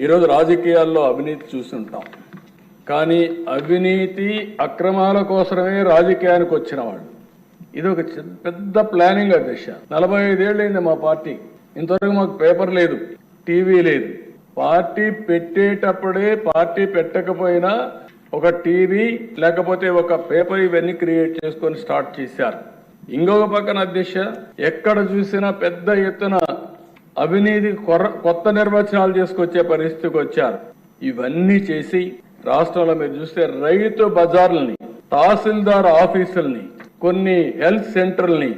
ఈరోజు రాజకీయాల్లో అవినీతి చూస్తుంటాం. కానీ అవినీతి అక్రమాల కోసమే రాజకీయానికి వచ్చిన వాళ్ళు. ఇది ఒక చి- పెద్ద ప్లానింగ్ అధ్యక్ష నలభై ఐదేళ్ళైంది మా పార్టీ. ఇంతవరకు మాకు పేపర్ లేదు టీవీ లేదు. పార్టీ పెట్టేటప్పుడే పార్టీ పెట్టకపోయినా ఒక టీవీ లేకపోతే ఒక పేపర్ ఇవన్నీ క్రియేట్ చేసుకొని స్టార్ట్ చేశారు. ఇంకొక పక్కన అధ్యక్ష ఎక్కడ చూసినా పెద్ద ఎత్తున అవినీతి కొత్త నిర్వచనాలు చేసుకొచ్చే పరిస్థితికి వచ్చారు. ఇవన్నీ చేసి రాష్ట్రంలో మీరు చూస్తే రైతు బజార్లని తహసీల్దార్ ఆఫీసుల్ని కొన్ని హెల్త్ సెంటర్లని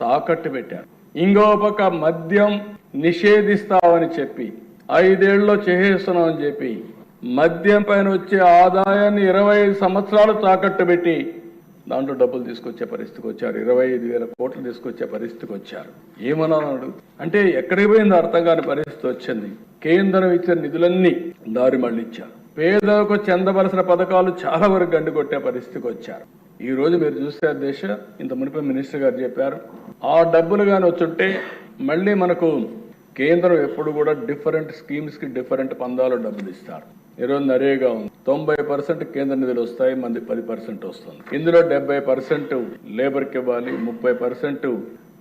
తాకట్టు పెట్టారు. ఇంకో పక్క మద్యం నిషేధిస్తామని చెప్పి ఐదేళ్ళలో చేసేస్తున్నామని చెప్పి మద్యం పైన వచ్చే ఆదాయాన్ని ఇరవై ఐదు సంవత్సరాలు తాకట్టు పెట్టి దాంట్లో డబ్బులు తీసుకొచ్చే పరిస్థితికి వచ్చారు. ఇరవై ఐదు వేల కోట్లు తీసుకొచ్చే పరిస్థితికి వచ్చారు. ఏమన్నాడు అంటే ఎక్కడికి పోయింది అర్థం కాని పరిస్థితి వచ్చింది. కేంద్రం ఇచ్చిన నిధులన్నీ దారి మళ్ళించారు పేదలకు చెందవలసిన పథకాలు చాలా వరకు గండి కొట్టే పరిస్థితికి వచ్చారు. ఈ రోజు మీరు చూస్తే దేశ ఇంత మునిపై మినిస్టర్ గారు చెప్పారు. ఆ డబ్బులు కానీ వచ్చుంటే మళ్ళీ మనకు కేంద్రం ఎప్పుడు కూడా డిఫరెంట్ స్కీమ్స్కి డిఫరెంట్ పందాలు డబ్బులు ఇస్తారు. ఈరోజు నరేగా ఉంది. తొంభై పర్సెంట్ కేంద్ర నిధులు వస్తాయి మంది పది పర్సెంట్ వస్తుంది. ఇందులో డెబ్బై పర్సెంట్ లేబర్కి ఇవ్వాలి ముప్పై పర్సెంట్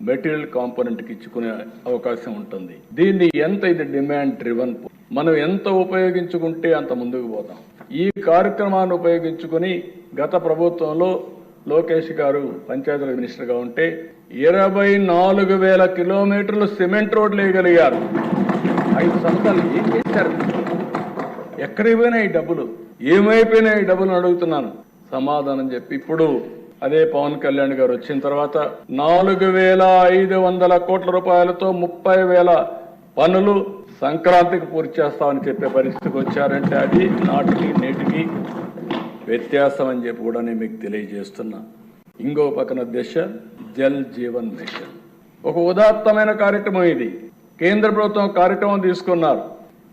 మెటీరియల్ కాంపోనెంట్కి ఇచ్చుకునే అవకాశం ఉంటుంది. దీన్ని ఎంత ఇది డిమాండ్ డ్రివన్ మనం ఎంత ఉపయోగించుకుంటే అంత ముందుకు పోతాం. ఈ కార్యక్రమాన్ని ఉపయోగించుకుని గత ప్రభుత్వంలో లోకేష్ గారు పంచాయతీరాజ్ మినిస్టర్గా ఉంటే ఇరవై నాలుగు వేల కిలోమీటర్లు సిమెంట్ రోడ్లు వేయగలిగారు. ఐదు సంవత్సరాలు ఏం చేశారు? ఎక్కడికి పోయినాయి ఈ డబ్బులు? ఏమైపోయినాయి డబ్బులు అడుగుతున్నాను. సమాధానం చెప్పి ఇప్పుడు అదే పవన్ కళ్యాణ్ గారు వచ్చిన తర్వాత నాలుగు వేల ఐదు వందల కోట్ల రూపాయలతో ముప్పై వేల పనులు సంక్రాంతికి పూర్తి చేస్తామని చెప్పే పరిస్థితికి వచ్చారంటే అది నాటికి నేటికి వ్యత్యాసం అని చెప్పి కూడా నేను మీకు తెలియజేస్తున్నా. ఇంకో పక్కన దశ జల్ జీవన్ మిషన్ ఒక ఉదాత్తమైన కార్యక్రమం ఇది. కేంద్ర ప్రభుత్వం కార్యక్రమం తీసుకున్నారు.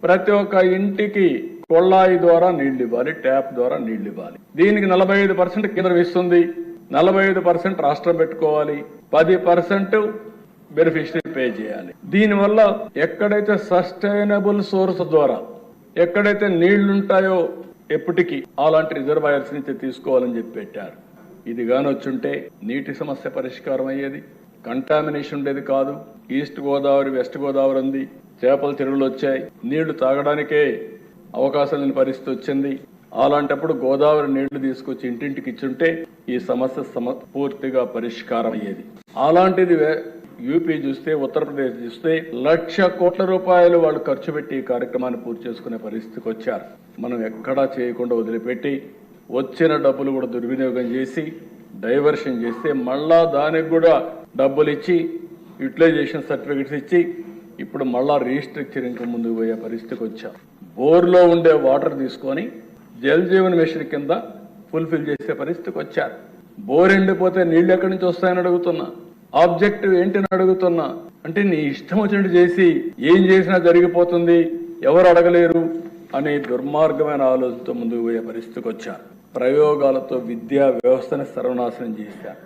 ప్రతి ఒక్క ఇంటికి కొళ్ళాయి ద్వారా నీళ్ళు ఇవ్వాలి ట్యాప్ ద్వారా నీళ్ళు ఇవ్వాలి. దీనికి నలభై ఐదు పర్సెంట్ కేంద్రం ఇస్తుంది. నలభై ఐదు పర్సెంట్ రాష్ట్రం పెట్టుకోవాలి. పది పర్సెంట్ బెనిఫిషరీ పే చేయాలి. దీనివల్ల ఎక్కడైతే సస్టైనబుల్ సోర్స్ ద్వారా ఎక్కడైతే నీళ్ళుంటాయో ఎప్పటికీ అలాంటి రిజర్వాయర్స్ నుంచి తీసుకోవాలని చెప్పి పెట్టారు. ఇది కానొచ్చుంటే నీటి సమస్య పరిష్కారం అయ్యేది. కంటామినేషన్ ఉండేది కాదు. ఈస్ట్ గోదావరి వెస్ట్ గోదావరి ఉంది. చేపల చెరువులు వచ్చాయి. నీళ్ళు తాగడానికే అవకాశం లేని పరిస్థితి వచ్చింది. అలాంటప్పుడు గోదావరి నీళ్ళు తీసుకొచ్చి ఇంటింటికి ఇచ్చుంటే ఈ సమస్య సమ పూర్తిగా పరిష్కారం అయ్యేది. అలాంటిది యూపీ చూస్తే ఉత్తరప్రదేశ్ చూస్తే లక్ష కోట్ల రూపాయలు వాళ్ళు ఖర్చు పెట్టి ఈ కార్యక్రమాన్ని పూర్తి చేసుకునే పరిస్థితికి వచ్చారు. మనం ఎక్కడా చేయకుండా వదిలిపెట్టి వచ్చిన డబ్బులు కూడా దుర్వినియోగం చేసి డైవర్షన్ చేస్తే మళ్ళా దానికి కూడా డబ్బులు ఇచ్చి యూటిలైజేషన్ సర్టిఫికెట్స్ ఇచ్చి ఇప్పుడు మళ్ళా రీస్ట్రక్చరింగ్ ముందుకు పోయే పరిస్థితికి వచ్చారు. బోర్లో ఉండే వాటర్ తీసుకొని జల్ జీవన్ మిషన్ కింద ఫుల్ఫిల్ చేసే పరిస్థితికి వచ్చారు. బోర్ ఎండిపోతే నీళ్ళు ఎక్కడి నుంచి వస్తాయని అడుగుతున్నా. ఆబ్జెక్టివ్ ఏంటని అడుగుతున్నా. అంటే నీ ఇష్టం వచ్చినట్టు చేసి ఏం చేసినా జరిగిపోతుంది ఎవరు అడగలేరు అనే దుర్మార్గమైన ఆలోచనతో ముందుకు పోయే పరిస్థితికి వచ్చారు. ప్రయోగాలతో విద్యా వ్యవస్థని సర్వనాశనం చేశారు.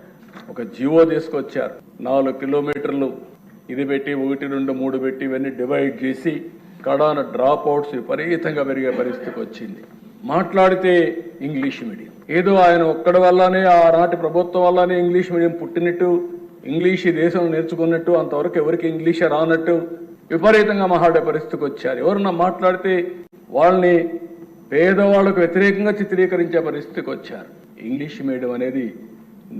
ఒక జీవో తీసుకొచ్చారు. నాలుగు కిలోమీటర్లు. ఇది పెట్టి ఒకటి రెండు మూడు పెట్టి ఇవన్నీ డివైడ్ చేసి కడాన డ్రాప్ అవుట్స్ విపరీతంగా పెరిగే పరిస్థితికి వచ్చింది. మాట్లాడితే ఇంగ్లీష్ మీడియం. ఏదో ఆయన ఒక్కడి వల్లనే ఆనాటి ప్రభుత్వం వల్లనే ఇంగ్లీష్ మీడియం పుట్టినట్టు ఇంగ్లీష్ ఈ దేశం నేర్చుకున్నట్టు అంతవరకు ఎవరికి ఇంగ్లీషే రానట్టు విపరీతంగా మాట్లాడే పరిస్థితికి వచ్చారు. ఎవరన్నా మాట్లాడితే వాళ్ళని పేదవాళ్ళకు వ్యతిరేకంగా చిత్రీకరించే పరిస్థితికి వచ్చారు. ఇంగ్లీష్ మీడియం అనేది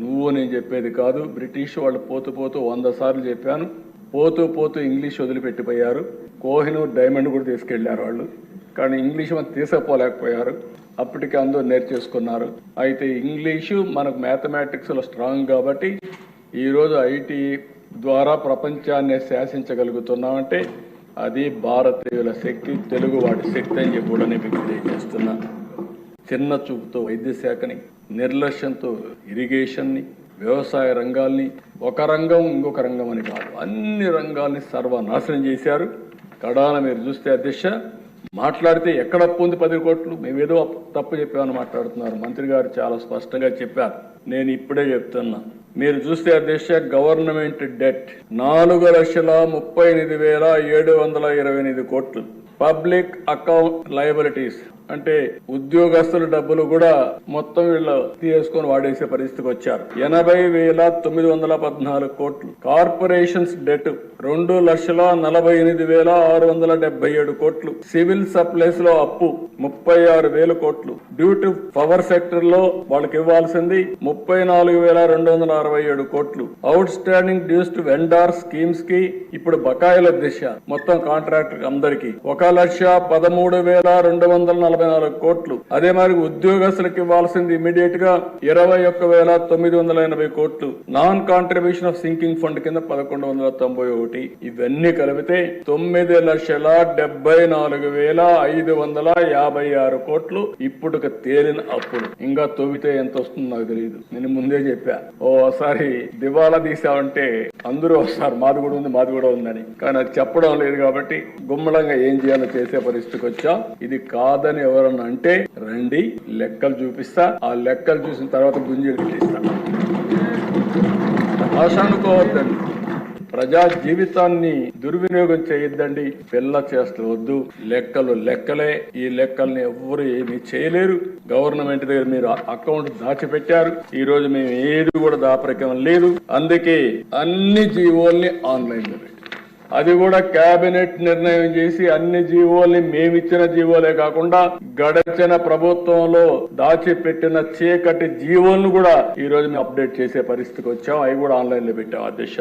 నువ్వు నేను చెప్పేది కాదు బ్రిటిష్ వాళ్ళు పోతూ పోతూ వంద సార్లు చెప్పాను పోతూ పోతూ ఇంగ్లీష్ వదిలిపెట్టిపోయారు. కోహినూర్ డైమండ్ కూడా తీసుకెళ్ళారు వాళ్ళు. కానీ ఇంగ్లీష్ మనం తీసుకుపోలేకపోయారు అప్పటికి అందరూ నేర్చేసుకున్నారు. అయితే ఇంగ్లీషు మనకు మ్యాథమెటిక్స్లో స్ట్రాంగ్ కాబట్టి ఈరోజు ఐటీ ద్వారా ప్రపంచాన్ని శాసించగలుగుతున్నామంటే అది భారతీయుల శక్తి తెలుగు వాడి శక్తి అని చెప్పి కూడా నేను మీకు తెలియజేస్తున్నా. చిన్న చూపుతో వైద్య శాఖని నిర్లక్ష్యంతో ఇరిగేషన్ని వ్యవసాయ రంగాల్ని ఒక రంగం ఇంకొక రంగం అని కాదు అన్ని రంగాల్ని సర్వనాశనం చేశారు. కడాన మీరు చూస్తే అధ్యక్ష మాట్లాడితే ఎక్కడ అప్పు ఉంది పది కోట్లు? మేమేదో తప్పు చెప్పామని మాట్లాడుతున్నారు. మంత్రి గారు చాలా స్పష్టంగా చెప్పారు. నేను ఇప్పుడే చెప్తున్నా. మీరు చూస్తే అధ్యక్ష గవర్నమెంట్ డెట్ నాలుగు లక్షల ముప్పై ఎనిమిది వేల ఏడు వందల ఇరవై ఎనిమిది కోట్లు. పబ్లిక్ అకౌంట్ లయబిలిటీస్ అంటే ఉద్యోగస్తుల డబ్బులు కూడా మొత్తం వీళ్ళు తీసుకొని వాడేసే పరిస్థితికి వచ్చారు. ఎనభై వేల తొమ్మిది వందల పద్నాలుగు కోట్లు. కార్పొరేషన్స్ డెట్ రెండు లక్షల నలభై ఎనిమిది వేల ఆరు వందల డెబ్బై ఏడు కోట్లు. సివిల్ సప్లైస్లో అప్పు ముప్పై ఆరు వేల కోట్లు. డ్యూటీ పవర్ సెక్టర్లో వాళ్ళకి ఇవ్వాల్సింది ముప్పై నాలుగు వేల రెండు వందల అరవై ఏడు కోట్లు. Outstanding dues to vendor స్కీమ్స్కి ఇప్పుడు బకాయిల దిశ మొత్తం కాంట్రాక్టర్ అందరికి. ఒక లక్ష పదమూడు వేల రెండు వందల నలభై నాలుగు కోట్లు. అదే మరి ఉద్యోగస్తులకు ఇవ్వాల్సింది ఇమీడియట్గా ఇరవై ఒక్క వేల తొమ్మిది వందల ఎనభై కోట్లు. Non contribution of sinking fund కింద పదకొండు వందల తొంభై ఒకటి. ఇవన్నీ కలిపితే తొమ్మిది లక్షల డెబ్బై నాలుగు వేల ఐదు వందల యాభై ఆరు కోట్లు ఇప్పుడు తేలిన అప్పులు. ఇంకా తొవ్వితే ఎంత వస్తుందో నాకు తెలియదు నేను ముందే చెప్పా. ఓసారి దివాలా తీసామంటే అందరూ వస్తారు. మాది కూడా ఉంది మాది కూడా ఉందని. కానీ అది చెప్పడం లేదు కాబట్టి గుమ్మడంగా ఏం చేయాలో చేసే పరిస్థితికి వచ్చా. ఇది కాదని ఎవరన్నా అంటే రండి లెక్కలు చూపిస్తా. ఆ లెక్కలు చూసిన తర్వాత గుంజీలు తీస్తా భాష అనుకోవద్దండి ప్రజా జీవితాన్ని దుర్వినియోగం చేయొద్దండి. పిల్ల చేస్తూ వద్దు. లెక్కలు లెక్కలే. ఈ లెక్కల్ని ఎవ్వరు ఏమీ చేయలేరు. గవర్నమెంట్ దగ్గర మీరు అకౌంట్ దాచిపెట్టారు. ఈ రోజు మేము ఏది కూడా దాపరికం లేదు. అందుకే అన్ని జీవోల్ని ఆన్లైన్ అది కూడా కేబినెట్ నిర్ణయం చేసి అన్ని జీవోల్ని మేమిచ్చిన జీవోలే కాకుండా గడచిన ప్రభుత్వంలో దాచిపెట్టిన చీకటి జీవోలను కూడా ఈ రోజు మేము అప్డేట్ చేసే పరిస్థితికి వచ్చాం. అవి కూడా ఆన్లైన్లో పెట్టాం. ఆ దిశ.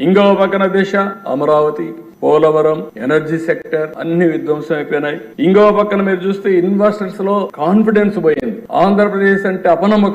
ఇంకో పక్కన దిశ అమరావతి పోలవరం ఎనర్జీ సెక్టర్ అన్ని విధ్వంసం అయిపోయినాయి. ఇంకో పక్కన మీరు చూస్తే ఇన్వెస్టర్స్లో కాన్ఫిడెన్స్ పోయింది. ఆంధ్రప్రదేశ్ అంటే అపనమ్మకం.